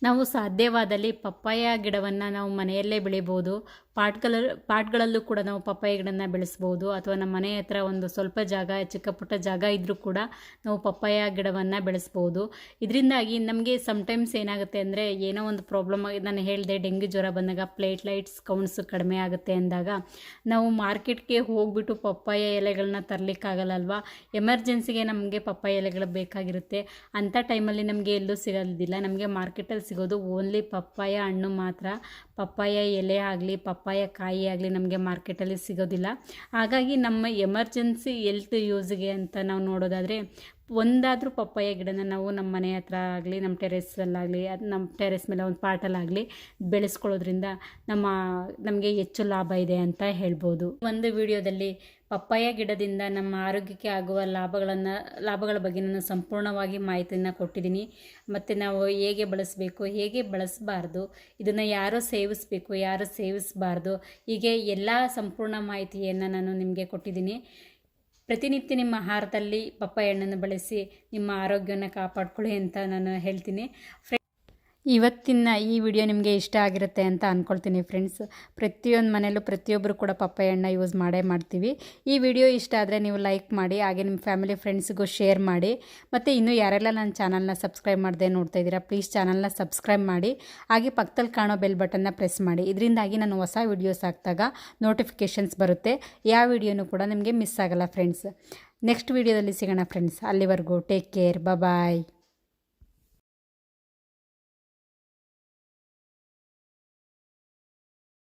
ನಾವು ಸಾಧ್ಯವಾದಲ್ಲಿ ಪಪ್ಪಾಯ ಗಿಡವನ್ನು ನಾವು ಮನೆಯಲ್ಲೇ ಬೆಳಿಬೋದು. ಪಾಟ್ಗಳ ಪಾಟ್ಗಳಲ್ಲೂ ಕೂಡ ನಾವು ಪಪ್ಪಾಯ ಗಿಡನ ಬೆಳೆಸ್ಬೋದು. ಅಥವಾ ನಮ್ಮ ಮನೆ ಹತ್ರ ಒಂದು ಸ್ವಲ್ಪ ಜಾಗ ಚಿಕ್ಕ ಪುಟ್ಟ ಜಾಗ ಇದ್ದರೂ ಕೂಡ ನಾವು ಪಪ್ಪಾಯ ಗಿಡವನ್ನು ಬೆಳೆಸ್ಬೋದು. ಇದರಿಂದಾಗಿ ನಮಗೆ ಸಮ್ಟೈಮ್ಸ್ ಏನಾಗುತ್ತೆ ಅಂದರೆ ಏನೋ ಒಂದು ಪ್ರಾಬ್ಲಮ್ ನಾನು ಹೇಳಿದೆ, ಡೆಂಗ್ಯು ಜ್ವರ ಬಂದಾಗ ಪ್ಲೇಟ್ಲೈಟ್ಸ್ ಕೌಂಟ್ಸ್ ಕಡಿಮೆ ಆಗುತ್ತೆ ಅಂದಾಗ ನಾವು ಮಾರ್ಕೆಟ್ಗೆ ಹೋಗ್ಬಿಟ್ಟು ಪಪ್ಪಾಯ ಎಲೆಗಳನ್ನ ತರಲಿಕ್ಕಾಗಲ್ಲವಾ ಎಮರ್ಜೆನ್ಸಿಗೆ ನಮಗೆ ಪಪ್ಪಾಯ ಎಲೆಗಳು ಬೇಕಾಗಿರುತ್ತೆ. ಅಂಥ ಟೈಮಲ್ಲಿ ನಮಗೆ ಎಲ್ಲೂ ಸಿಗೋದಿಲ್ಲ. ನಮಗೆ ಮಾರ್ಕೆಟಲ್ಲಿ ಸಿಗೋದು ಓನ್ಲಿ ಪಪ್ಪಾಯ ಹಣ್ಣು ಮಾತ್ರ. ಪಪ್ಪಾಯ ಎಲೆ ಆಗಲಿ, ಪಪ್ಪಾಯ ಕಾಯಿ ಆಗಲಿ ನಮಗೆ ಮಾರ್ಕೆಟಲ್ಲಿ ಸಿಗೋದಿಲ್ಲ. ಹಾಗಾಗಿ ನಮ್ಮ ಎಮರ್ಜೆನ್ಸಿ ಎಲ್ತ್ ಯೂಸ್ಗೆ ಅಂತ ನಾವು ನೋಡೋದಾದರೆ ಒಂದಾದರೂ ಪಪ್ಪಾಯ ಗಿಡನ ನಾವು ನಮ್ಮ ಮನೆ ಹತ್ರ ಆಗಲಿ, ನಮ್ಮ ಟೆರೆಸಲ್ಲಾಗಲಿ ಅದು ನಮ್ಮ ಟೆರೆಸ್ ಮೇಲೆ ಒಂದು ಪಾಟಲ್ಲಾಗಲಿ ಬೆಳೆಸ್ಕೊಳ್ಳೋದ್ರಿಂದ ನಮ್ಮ, ನಮಗೆ ಹೆಚ್ಚು ಲಾಭ ಇದೆ ಅಂತ ಹೇಳ್ಬೋದು. ಒಂದು ವಿಡಿಯೋದಲ್ಲಿ ಪಪ್ಪಾಯ ಗಿಡದಿಂದ ನಮ್ಮ ಆರೋಗ್ಯಕ್ಕೆ ಆಗುವ ಲಾಭಗಳನ್ನು, ಲಾಭಗಳ ಬಗ್ಗೆ ನಾನು ಸಂಪೂರ್ಣವಾಗಿ ಮಾಹಿತಿಯನ್ನು ಕೊಟ್ಟಿದ್ದೀನಿ. ಮತ್ತು ನಾವು ಹೇಗೆ ಬಳಸಬೇಕು, ಹೇಗೆ ಬಳಸಬಾರ್ದು, ಇದನ್ನು ಯಾರು ಸೇವಿಸಬೇಕು, ಯಾರು ಸೇವಿಸಬಾರ್ದು, ಹೀಗೆ ಎಲ್ಲ ಸಂಪೂರ್ಣ ಮಾಹಿತಿಯನ್ನು ನಾನು ನಿಮಗೆ ಕೊಟ್ಟಿದ್ದೀನಿ. ಪ್ರತಿನಿತ್ಯ ನಿಮ್ಮ ಆಹಾರದಲ್ಲಿ ಪಪ್ಪಾಯ ಹಣ್ಣನ್ನು ಬಳಸಿ ನಿಮ್ಮ ಆರೋಗ್ಯವನ್ನು ಕಾಪಾಡಿಕೊಳ್ಳಿ ಅಂತ ನಾನು ಹೇಳ್ತೀನಿ. ಇವತ್ತಿನ ಈ ವಿಡಿಯೋ ನಿಮಗೆ ಇಷ್ಟ ಆಗಿರುತ್ತೆ ಅಂತ ಅಂದ್ಕೊಳ್ತೀನಿ ಫ್ರೆಂಡ್ಸ್ ಪ್ರತಿಯೊಂದು ಮನೆಯಲ್ಲೂ ಪ್ರತಿಯೊಬ್ಬರು ಕೂಡ ಪಪ್ಪಾಯ ಹಣ್ಣ ಯೂಸ್ ಮಾಡೇ ಮಾಡ್ತೀವಿ. ಈ ವಿಡಿಯೋ ಇಷ್ಟ ಆದರೆ ನೀವು ಲೈಕ್ ಮಾಡಿ, ಹಾಗೆ ನಿಮ್ಮ ಫ್ಯಾಮಿಲಿ ಫ್ರೆಂಡ್ಸ್ಗೂ ಶೇರ್ ಮಾಡಿ. ಮತ್ತು ಇನ್ನೂ ಯಾರೆಲ್ಲ ನನ್ನ ಚಾನಲ್ನ ಸಬ್ಸ್ಕ್ರೈಬ್ ಮಾಡದೆ ನೋಡ್ತಾ ಇದ್ದೀರಾ ಪ್ಲೀಸ್ ಚಾನಲ್ನ ಸಬ್ಸ್ಕ್ರೈಬ್ ಮಾಡಿ. ಹಾಗೆ ಪಕ್ಕದಲ್ಲಿ ಕಾಣೋ ಬೆಲ್ ಬಟನ್ನ ಪ್ರೆಸ್ ಮಾಡಿ. ಇದರಿಂದಾಗಿ ನಾನು ಹೊಸ ವಿಡಿಯೋಸ್ ಹಾಕಿದಾಗ ನೋಟಿಫಿಕೇಷನ್ಸ್ ಬರುತ್ತೆ. ಯಾವ ವಿಡಿಯೋನೂ ಕೂಡ ನಿಮಗೆ ಮಿಸ್ ಆಗಲ್ಲ ಫ್ರೆಂಡ್ಸ್ ನೆಕ್ಸ್ಟ್ ವಿಡಿಯೋದಲ್ಲಿ ಸಿಗೋಣ ಫ್ರೆಂಡ್ಸ್ ಅಲ್ಲಿವರೆಗೂ ಟೇಕ್ ಕೇರ್ ಬಾಯ್